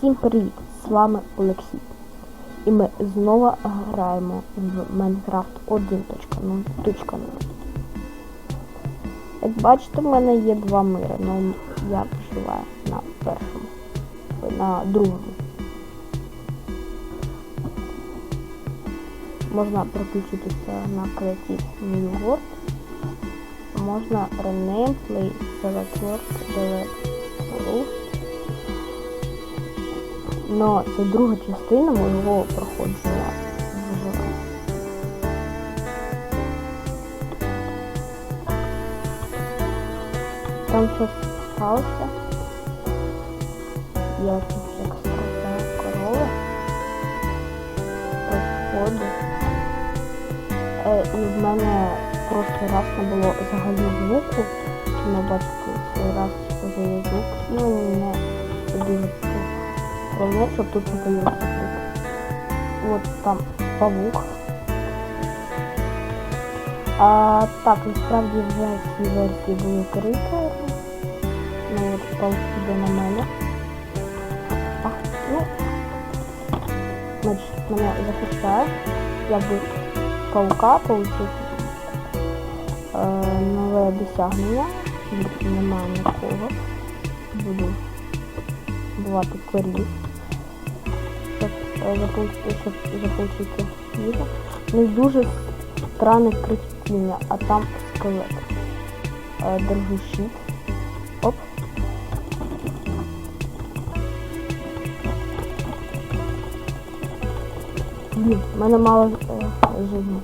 Всім привіт! З вами Олексій. І ми знову граємо в Minecraft 1.0. Як бачите, в мене є два мири, але я проживаю на першому, на другому. Можна переключитися на Creative New World. Можна Rename, Play, Select Word, Delete Rule. Но це друга частина моєго проходження виживання. Там щось сталося. Я тут як страждаю корова. Розходи. Е, і в мене прошлий раз не було взагалі звуку. Чи не бачите, цей раз вже є звук. Мені не подивиться. Головне, щоб тут не появився звук. От там павук. А, так, насправді вже ці версії були крикери. Ну от паук іде на мене. Ах, ну. Значить, мене захищає. Я би паука получив е, нове досягнення. Немає нікого. Буду бувати корів. Заполучити, їжу. Ну і дуже странне кричіння, а там скелет. Держу щит. Оп. Блін, в мене мало е, жизни.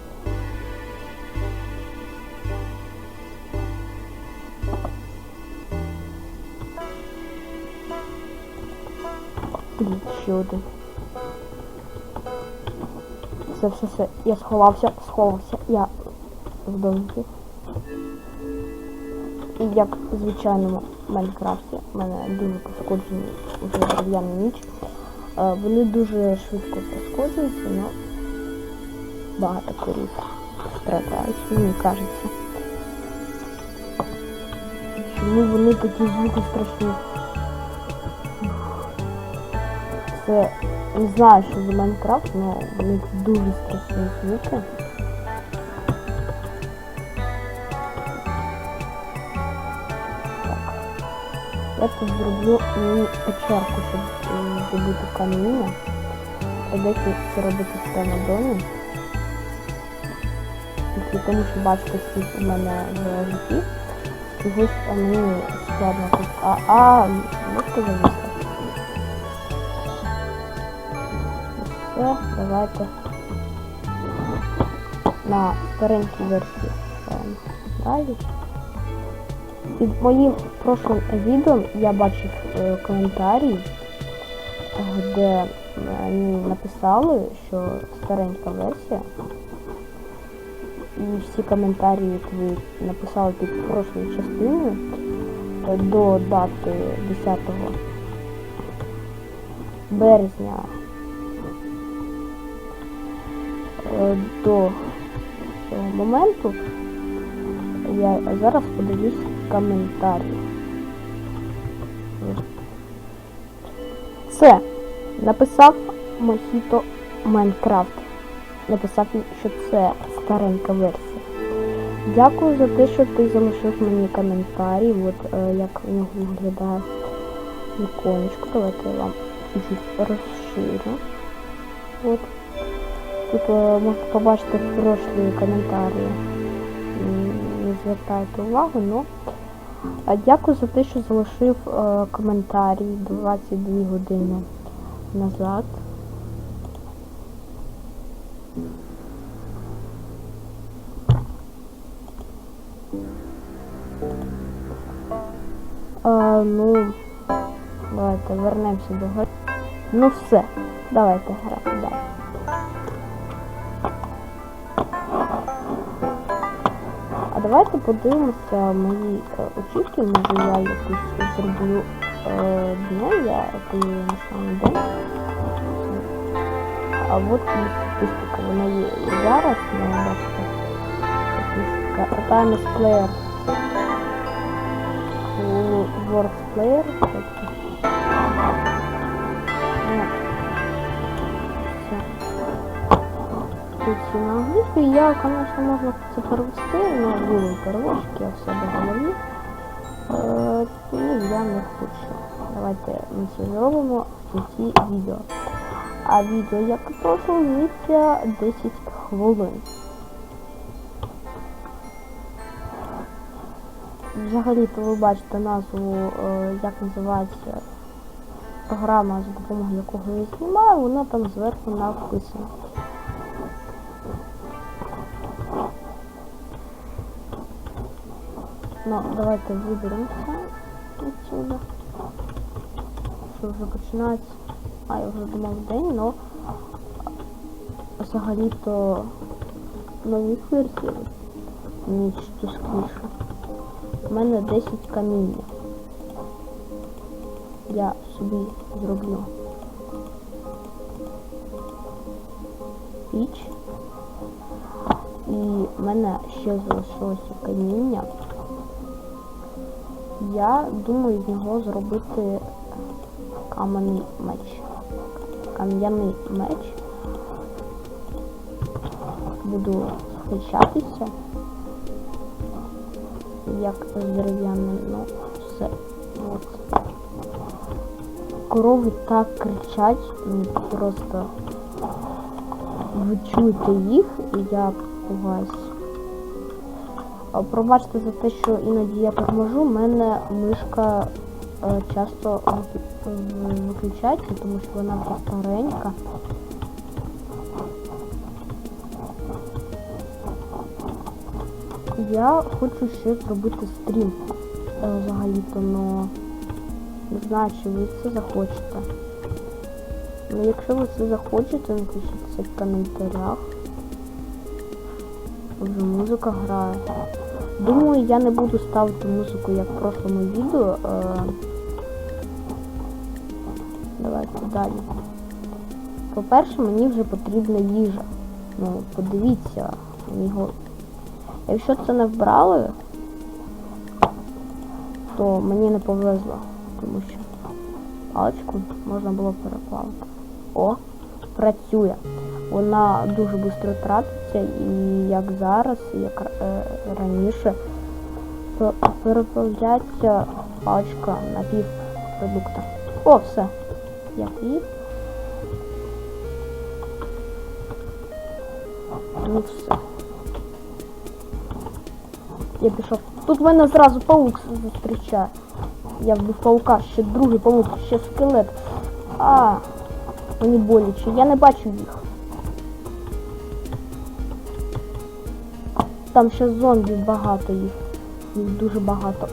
Блін, ще один. Все, все, все. Я сховався, сховався. Я в домі. І як в звичайному Майнкрафті, в мене дуже пошкоджені вже дерев'яна ніч. Е, Вони дуже швидко пошкоджуються, але багато корів страдають, мені кажеться. Чому вони такі звуки страшні? Це не знаю, що за Майнкрафт, але вони дуже страшні звуки. Я тут зроблю мені печерку, щоб добути каміння. Придеться це робити на домі. Тільки тому що бачите, скільки в мене в житті. Чогось мені складно тут. А, а, можете завісти? Все, давайте на старенькій версії ставимо далі. Під моїм прошлим відео я бачив е, коментарі, е, де мені написали, що старенька версія. І всі коментарі, які ви написали під прошлою частиною е, до дати 10 березня до цього моменту я зараз подивлюсь коментарі. Це написав Мохіто Майнкрафт. Написав, що це старенька версія. Дякую за те, що ти залишив мені коментарі. От е, як у нього виглядає іконочка. Давайте я вам чуть-чуть розширю. От. Тут е, можна побачити прошлі коментарі. Не звертайте увагу, а дякую за те, що залишив е, коментарі 22 години назад. Е, ну, давайте вернемося до гри. Ну все, давайте грати далі. Давайте подивимося мої е, очівки, може я якусь зроблю е, дня, я на самий день. А от і статистика, вона є зараз, не бачите. Статистика. Time is player. Words player. Тут на англійську. Я, можна це перевести, але Google переводчик, я в себе голові. Е, ні, я не хочу. Давайте ми це зробимо в кінці відео. А відео, як прошло, місця 10 хвилин. Взагалі-то ви бачите назву, е, як називається програма, за допомогою якого я знімаю, вона там зверху написана. Ну, давайте виберемося отсюда. Що вже починається. А, я вже думав день, но взагалі-то нових версій ніч тускніше. У мене 10 каміння. Я собі зроблю піч. І в мене ще залишилося каміння. Я думаю з нього зробити кам'яний меч. Кам'яний меч. Буду захищатися. Як з дерев'яним, ну все. От. Корови так кричать, просто ви чуєте їх і я пугаюсь. А, Пробачте за те, що іноді я торможу, в мене мишка е, часто е, виключається, тому що вона вже старенька. Я хочу ще зробити стрім е, взагалі-то, но не знаю, чи ви це захочете. Ну, якщо ви це захочете, напишіть це в коментарях. Вже музика грає. Думаю, я не буду ставити музику, як в прошлому відео. Е... Давайте далі. По-перше, мені вже потрібна їжа. Ну, подивіться, мені го- Якщо це не вбрали, то мені не повезло, тому що паличку можна було переплавити. О, працює. Вона дуже швидко тратиться і як зараз, як е, раніше, то переплавляється паличка на півпродукта. О, все. Я поїв. Ну все. Я пішов. Тут мене зразу паук зустрічає. Я вбив паука, ще другий паук, ще скелет. А, мені боляче. Я не бачу їх. Там ще зомбі багато їх. Їх дуже багато.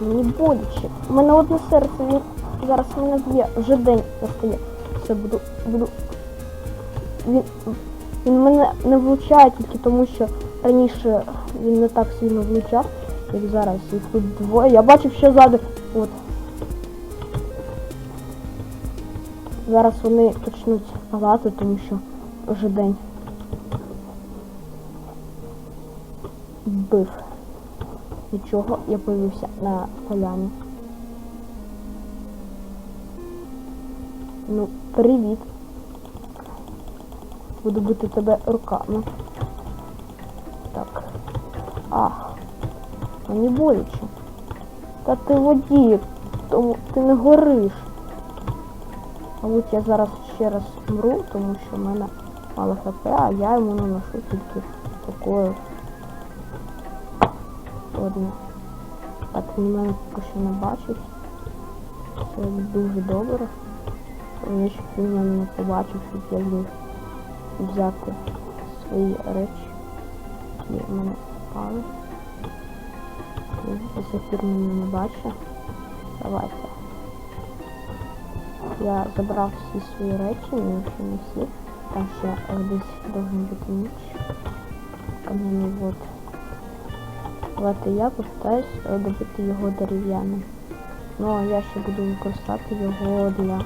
Мені боляче. У мене одне серце, він зараз мене б'є. Вже день настає. Все, буду, буду. Він, він мене не влучає тільки тому, що раніше він не так сильно влучав, як зараз. Їх тут двоє. Я бачив, що ззаду. От. Зараз вони почнуть палати, тому що вже день. Вбив. Нічого, я появився на поляні. Ну, привіт. Буду бити тебе руками. Так. Ах. Мені боляче. Та ти в воді, тому ти не гориш. Мабуть, я зараз ще раз мру, тому що в мене мало хп, а я йому наношу тільки такою. Одне. Так, він мене поки що не бачить. Це дуже добре. Головне, щоб він мене не побачив, щоб я зміг взяти свої речі, які в мене впали. Пір мене не бачить. Давайте. Я забрав всі свої речі, ще не всі. Там ще е, десь должен бути ніч. Кам'яний вот. Давайте я постараюсь добити його дерев'яним. Ну а я ще буду використати його для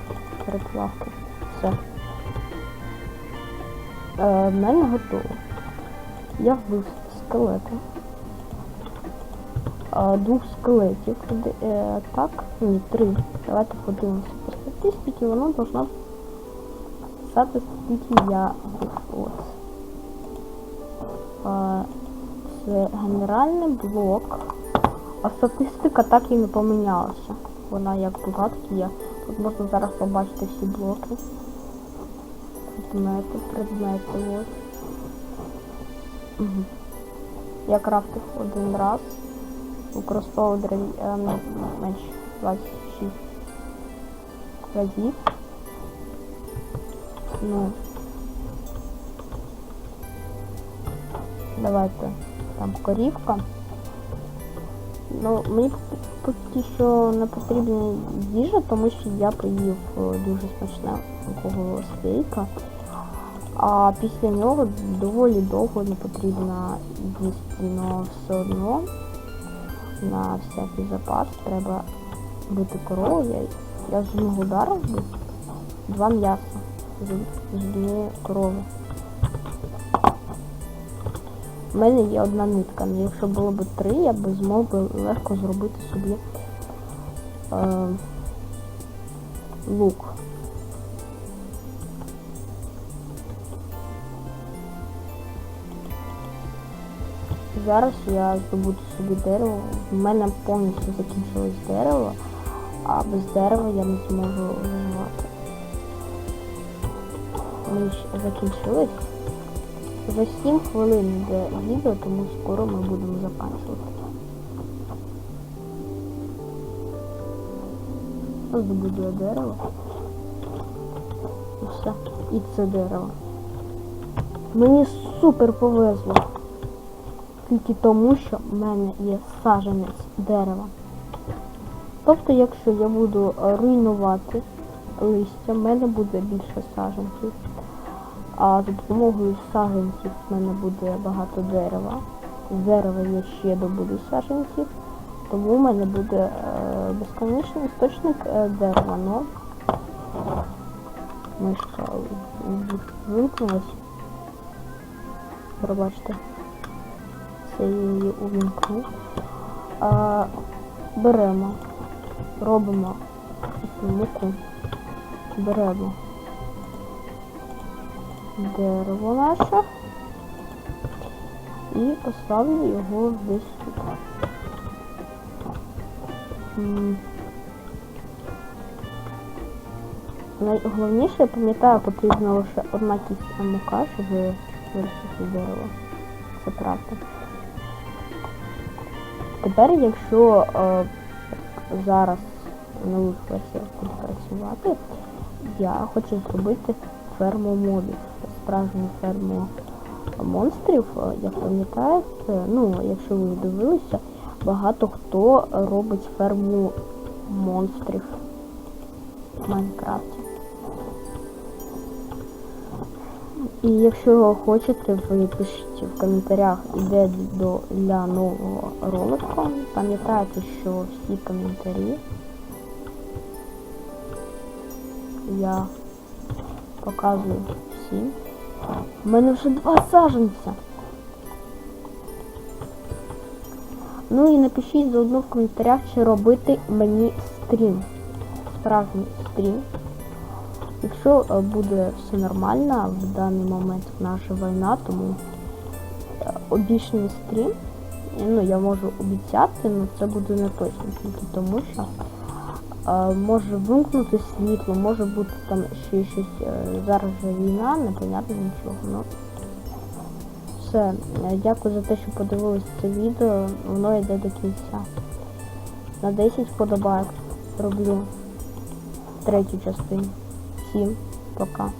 переплавки. Все. Е, мене готово. Я вбив скелета. Е, двох скелетів. Е, так, ні, три. Давайте подивимося. Статистиці воно должно скільки я от. А, Це генеральний блок. А статистика так і не помінялася. Вона як була, так є. Тут можна зараз побачити всі блоки. Предмети, предмети, от. Угу. Я крафтив один раз. Використовував дереві... е, ну, менше 26 разів. Ну. Давайте. Там корівка. Ну, мені поки що не потрібна їжа, тому що я поїв е, дуже смачне алкоголового стейка. А після нього доволі довго не потрібно їсти, але все одно на всякий запас треба бити корову. Я, одного удару два м'яса з, однієї корови. У мене є одна нитка, але якщо було б три, я б змог би легко зробити собі е, лук. Зараз я здобуду собі дерево. У мене повністю закінчилось дерево, а без дерева я не зможу виживати. Ми ще закінчились. Вже 7 хвилин йде відео, тому скоро ми будемо закінчувати. Здобуду дерево. І все. І це дерево. Мені супер повезло. Тільки тому, що в мене є саджанець дерева. Тобто, якщо я буду е, руйнувати листя, в мене буде більше саджанців. А за допомогою саджанців в мене буде багато дерева. З дерева я ще добуду саджанців, тому в мене буде е, безконечний істочник е, дерева. Но мишка вимкнулась. Пробачте. Це я її увімкнув. А, беремо, робимо муку, беремо дерево наше і поставлю його десь тут. Найголовніше, я пам'ятаю, потрібна лише одна кістка мука, щоб виростити дерево. Це правда. Тепер, якщо е, зараз на нових версіях буде працювати, я хочу зробити ферму мобів, справжню ферму монстрів. Е, Як пам'ятаєте, ну, якщо ви дивилися, багато хто робить ферму монстрів в Майнкрафті. І якщо хочете, ви пишіть в коментарях ідеї до, для нового ролика. Пам'ятайте, що всі коментарі я показую всім. У мене вже два саженця. Ну і напишіть заодно в коментарях, чи робити мені стрім. Справжній стрім. Якщо е, буде все нормально, в даний момент наша війна, тому е, обічний стрім, ну я можу обіцяти, але це буде не точно, тільки тому що е, може вимкнути світло, може бути там ще щось. Зараз же війна, непонятно нічого. Ну, все, дякую за те, що подивились це відео. Воно йде до кінця. На 10 вподобайок роблю третю частину. Всім пока.